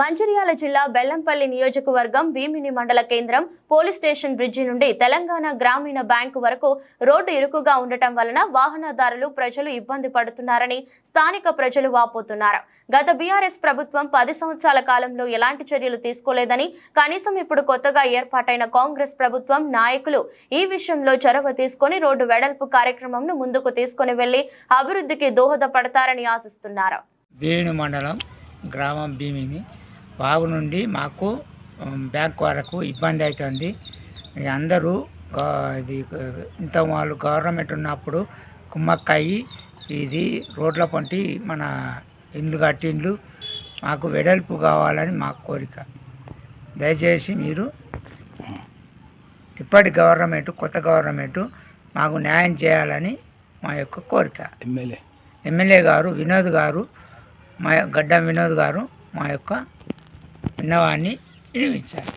మంచిర్యాల జిల్లా బెల్లంపల్లి నియోజకవర్గం భీమిని మండల కేంద్రం పోలీస్ స్టేషన్ బ్రిడ్జి నుండి తెలంగాణ గ్రామీణ బ్యాంకు వరకు రోడ్డు ఇరుకుగా ఉండటం వలన వాహనదారులు ప్రజలు ఇబ్బంది పడుతున్నారని స్థానిక ప్రజలు వాపోతున్నారు. గత బీఆర్ఎస్ ప్రభుత్వం పది సంవత్సరాల కాలంలో ఎలాంటి చర్యలు తీసుకోలేదని కనీసం ఇప్పుడు కొత్తగా ఏర్పాటైన కాంగ్రెస్ ప్రభుత్వం నాయకులు ఈ విషయంలో చొరవ తీసుకొని రోడ్డు వెడల్పు కార్యక్రమంను ముందుకు తీసుకుని వెళ్ళి అభివృద్ధికి దోహదపడతారని ఆశిస్తున్నారు. భీమిని మండలం గ్రామం భీమిని. వాగు నుండి మాకు బ్యాంక్ వరకు ఇబ్బంది అవుతుంది అందరూ ఇది ఇంత వాళ్ళు గవర్నమెంట్ ఉన్నప్పుడు కుమ్మక్కయ్యి ఇది రోడ్ల పొంటి మన ఇండ్లు కట్టిండ్లు మాకు వెడల్పు కావాలని మా కోరిక. దయచేసి మీరు ఇప్పటి గవర్నమెంట్ కొత్త గవర్నమెంట్ మాకు న్యాయం చేయాలని మా యొక్క కోరిక. ఎమ్మెల్యే. ఎమ్మెల్యే గారు వినోద్ గారు మా గడ్డం వినోద్ గారు మా యొక్క విన్నవాన్ని వినిపించారు